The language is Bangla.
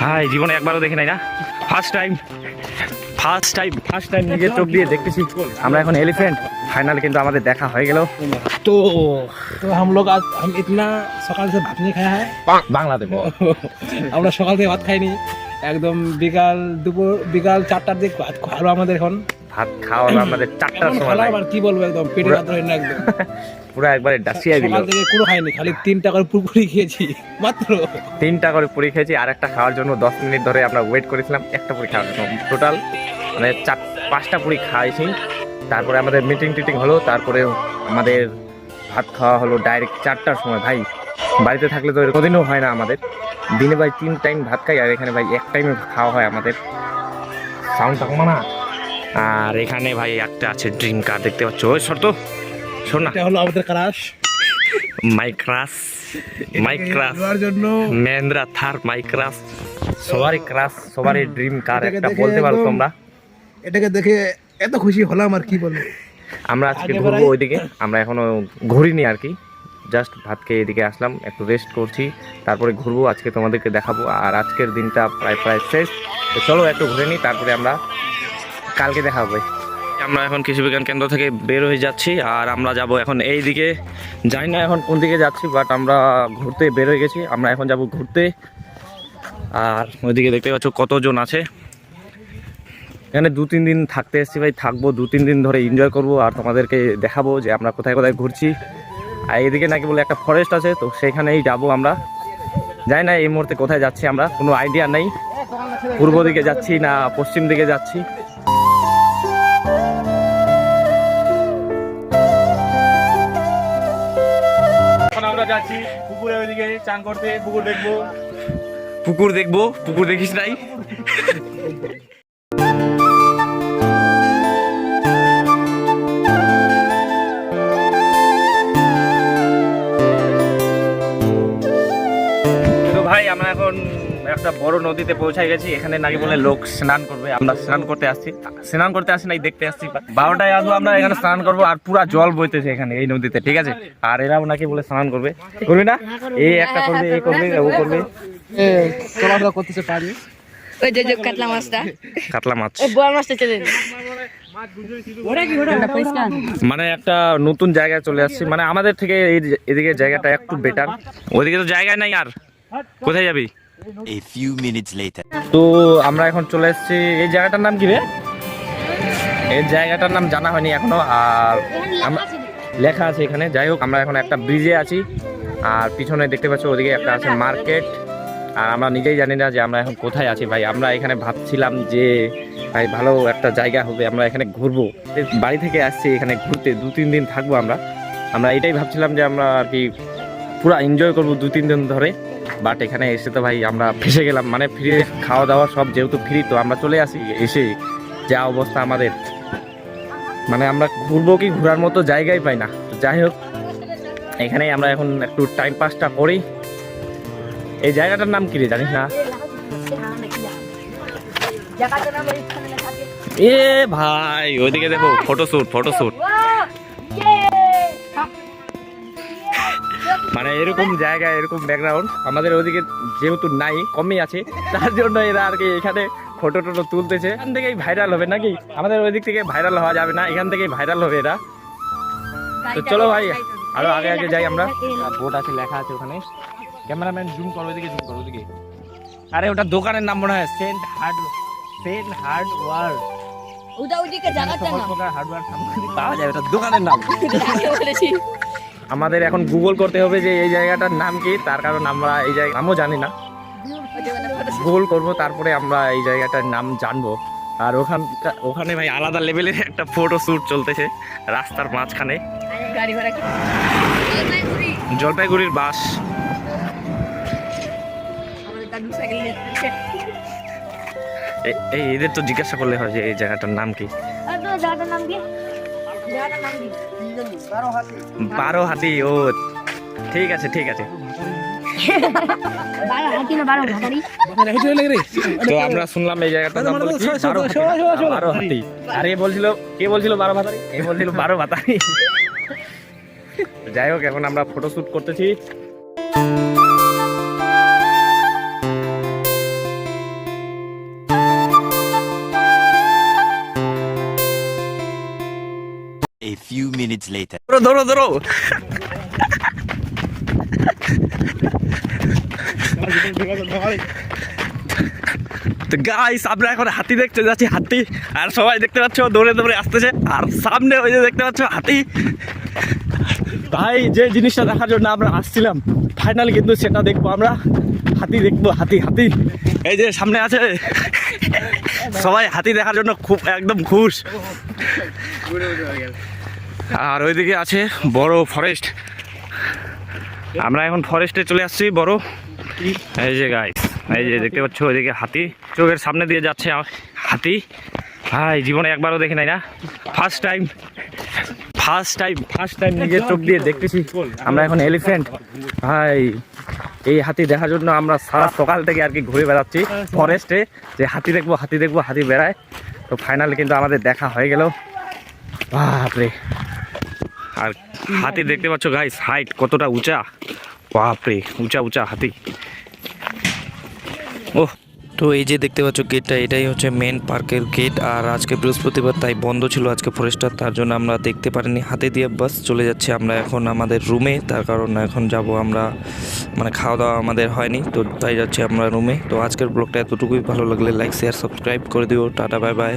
ভাই জীবনে একবারও দেখি নাই না first time first time first time নিজের চোখ দিয়ে দেখতেছি আমরা এখন এলিফ্যান্ট ফাইনাল কিন্তু আমাদের দেখা হয়ে গেল तो तो हम लोग आज हम इतना সকাল से ভাত नहीं खाया है বাংলাদেশ আমরা সকাল থেকে ভাত খাইনি একদম বিকাল দুপুর বিকাল চারটার দিকে ভাত খাওয়ালো আমাদের এখন ভাত খাওয়া আমাদের চারটার সময় ভাই। আবার কি বলব একদম পেটে ভাত ধরে না একদম। পুরো একবারে ডাসিয়ে দিল। সকাল থেকে কোনো খাইনি খালি তিনটা করে পুরপুরি খেয়েছি মাত্র। তিনটা করে পুরি খেয়েছি আর একটা খাওয়ার জন্য দশ মিনিট ধরে আমরা ওয়েট করেছিলাম একটা পুরি খাওয়ার জন্য। টোটাল মানে চার পাঁচটা পুরি খাইছি। তারপরে আমাদের মিটিং টিটিং হলো তারপরে আমাদের ভাত খাওয়া হলো ডাইরেক্ট চারটার সময়। ভাই বাড়িতে থাকলে তো কোনোদিনও হয় না আমাদের। দিনে ভাই তিন টাইম ভাত খাই আর এখানে ভাই এক টাইমে খাওয়া হয় আমাদের। সাউন্ড থাকব না? আর এখানে ভাই একটা আছে ড্রিম কার দেখতে পাচ্ছ? ওই শর্ত শোন না। এটা হলো আমাদের ক্রাশ মাইক্রাস মাইক্রাস মহেন্দ্রা থার মাইক্রাস সবারই ক্রাস সবারই ড্রিম কার একটা বলতে পারো তোমরা। এটাকে দেখে এত খুশি হলাম আর কি বলব আমরা আজকে ঘুরবো ওইদিকে আমরা এখনও ঘুরিনি আর কি। জাস্ট ভাত খেয়ে এদিকে আসলাম একটু রেস্ট করছি তারপরে ঘুরবো আজকে তোমাদেরকে দেখাবো। আর আজকের দিনটা প্রায় প্রায় শেষ। তো চলো একটু ঘুরে নিই তারপরে আমরা কালকে দেখা হবে। আমরা এখন কৃষি বিজ্ঞান কেন্দ্র থেকে বের হয়ে যাচ্ছি আর আমরা যাব এখন এই দিকে জানি না এখন কোন দিকে যাচ্ছি বাট আমরা ঘুরতে বের হয়ে গেছি। আমরা এখন যাব ঘুরতে। আর ওইদিকে দেখতে পাচ্ছ কতজন আছে। এখানে দু তিন দিন থাকতে এসেছি ভাই, থাকব দু তিন দিন ধরে এনজয় করব আর তোমাদেরকে দেখাবো যে আমরা কোথায় কোথায় ঘুরছি। আর এদিকে নাকি বলে একটা ফরেস্ট আছে, তো সেখানেই যাব আমরা। জানি না এই মুহূর্তে কোথায় যাচ্ছি আমরা, কোনো আইডিয়া নেই। পূর্ব দিকে যাচ্ছি না পশ্চিম দিকে যাচ্ছি। যাচ্ছি পুকুরে ওইদিকে চান করতে পুকুর দেখব। পুকুর দেখব পুকুর দেখিস নাই? বড় নদীতে পৌঁছাই গেছি এখানে নাকি বলে লোক স্নান করবে। আমরা স্নান করতে আসছি। স্নান করতে আসি নাই দেখতে আসছি। বারোটায় আসব আমরা এখানে স্নান করব আর পুরা জল বইতেছে এখানে এই নদীতে ঠিক আছে? আর এরাও নাকি বলে স্নান করবে। করবি না? এই একটা করবে এই করবে ও করবে। চলাফেরা করতেছে পারি ওই যে যে কাতলা মাছটা। কাতলা মাছ। ওই মাছটা চলে মানে একটা নতুন জায়গায় চলে আসছি। মানে আমাদের থেকে এদিকে জায়গাটা একটু বেটার ওইদিকে তো জায়গা নাই আর। কোথায় যাবি? A few minutes later. তো আমরা এখন চলে এসেছি। এই জায়গাটার নাম কি রে? এই জায়গাটার নাম জানা হয়নি এখনও। আর লেখা আছে এখানে। যাই হোক, আমরা এখন একটা ব্রিজে আছি। আর পিছনে দেখতে পাচ্ছ, ওদিকে একটা আছে মার্কেট আর আমরা নিজেই জানি না যে আমরা এখন কোথায় আছি। ভাই, আমরা এখানে ভাবছিলাম যে, ভাই, ভালো একটা জায়গা হবে। আমরা এখানে ঘুরবো। বাড়ি থেকে আসছি এখানে ঘুরতে। দু, তিন দিন থাকব আমরা। আমরা এটাই ভাবছিলাম যে আমরা আর কি পুরো এনজয় করব দু, তিন দিন ধরে। বাট এখানে এসে তো ভাই আমরা ফেসে গেলাম। মানে ফ্রি খাওয়া দাওয়া সব যেহেতু ফ্রি তো আমরা চলে আসি এসে। যা অবস্থা আমাদের। মানে আমরা ঘুরবো কি ঘোরার মতো জায়গাই পাই না। তো যাই হোক এখানেই আমরা এখন একটু টাইম পাসটা করি। এই জায়গাটার নাম কি রে জানিস না? এ ভাই ওইদিকে দেখো ফটোশ্যুট ফটোশুট মানে এরকম জায়গা এরকম ব্যাকগ্রাউন্ড আমাদের ওদিকে যেহেতু নাই কমই আছে তার জন্য এরা আর কি এখানে ফটো টটো তুলতেছে। এখান থেকেই ভাইরাল হবে নাকি? আমাদের ওই দিক থেকে ভাইরাল হওয়া যাবে না এখান থেকেই ভাইরাল হবে এরা। তো চলো ভাই আরও আগে আগে যাই আমরা। বোর্ড আছে লেখা আছে ওখানে। ক্যামেরাম্যান জুম করো ওদিকে জুম করো ওদিকে আরে ওটা দোকানের নাম মনে হয় সেন্ট হার্ড সেন্ট হার্ডওয়ার ওটা ওইদিকে জায়গাটা না। প্রকার হার্ডওয়্যার সামগ্রী পাওয়া যায় ওটা দোকানের নাম। বলেছি। আমাদের এখন গুগল করতে হবে যে এই জায়গাটার নাম কি, তার কারণ আমরা এই জায়গা নামও জানি না। গুগল করব, তারপরে আমরা এই জায়গাটার নাম জানব আর ওখান ওখানে ভাই আলাদা লেভেলের একটা ফটো শ্যুট চলতেছে, রাস্তার মাঝখানে। জলপাইগুড়ির বাস এই এদের তো জিজ্ঞাসা করলে হয় যে এই জায়গাটার নাম কি নাম কি? বারো হাতি ও ঠিক আছে ঠিক আছে। তো আমরা শুনলাম এই শোনো, বারো হাতি। আর এ বলছিল কে বলছিল বারো এ বলছিল বারো যাই হোক এখন আমরা ফটো শুট করতেছি। Later. ধরো ধরো তো হাতি দেখতে যাচ্ছি, হাতি। আর সবাই দেখতে পাচ্ছ, দৌড়ে দৌড়ে আসতেছে। আর সামনে ওই যে দেখতে পাচ্ছ, হাতি। ভাই, যে জিনিসটা দেখার জন্য আমরা আসছিলাম ফাইনাল কিন্তু সেটা দেখব আমরা। হাতি দেখব, হাতি হাতি। এই যে সামনে আছে। সবাই হাতি দেখার জন্য খুব, একদম খুশ। আর ওইদিকে আছে বড় ফরেস্ট আমরা এখন ফরেস্টে চলে আসছি, বড়। এই যে গাইস এই যে দেখতে পাচ্ছ ওইদিকে হাতি। চোখের সামনে দিয়ে যাচ্ছে হাতি। ভাই, জীবনে একবারও দেখি নাই না। First time first time first time নিজের চোখ দিয়ে দেখতেছি। আমরা এখন এলিফ্যান্ট ভাই, এই হাতি দেখার জন্য আমরা সারা সকাল থেকে আর কি ঘুরে বেড়াচ্ছি ফরেস্টে যে হাতি দেখব হাতি দেখব, হাতি বেড়ায়। তো ফাইনালি কিন্তু আমাদের দেখা হয়ে গেল। বাপরে। আর হাতি দেখতে পাচ্ছ গাইস হাইট কতটা উঁচা। বাপরে, উঁচা উঁচা হাতি। ও তো এই যে দেখতে পাচ্ছ গেটটা এটাই হচ্ছে মেন পার্কের গেট আর আজকে বৃহস্পতিবার, তাই বন্ধ ছিল আজকে ফরেস্টার তার জন্য আমরা দেখতে পারিনি। হাতে দিয়ে বাস চলে যাচ্ছে, আমরা এখন আমাদের রুমে তার কারণ এখন যাব আমরা মানে খাওয়া দাওয়া আমাদের হয়নি, তো তাই যাচ্ছি আমরা রুমে তো আজকের ব্লগটা এতটুকুই, ভালো লাগলে লাইক শেয়ার সাবস্ক্রাইব করে দিও। Tata bye bye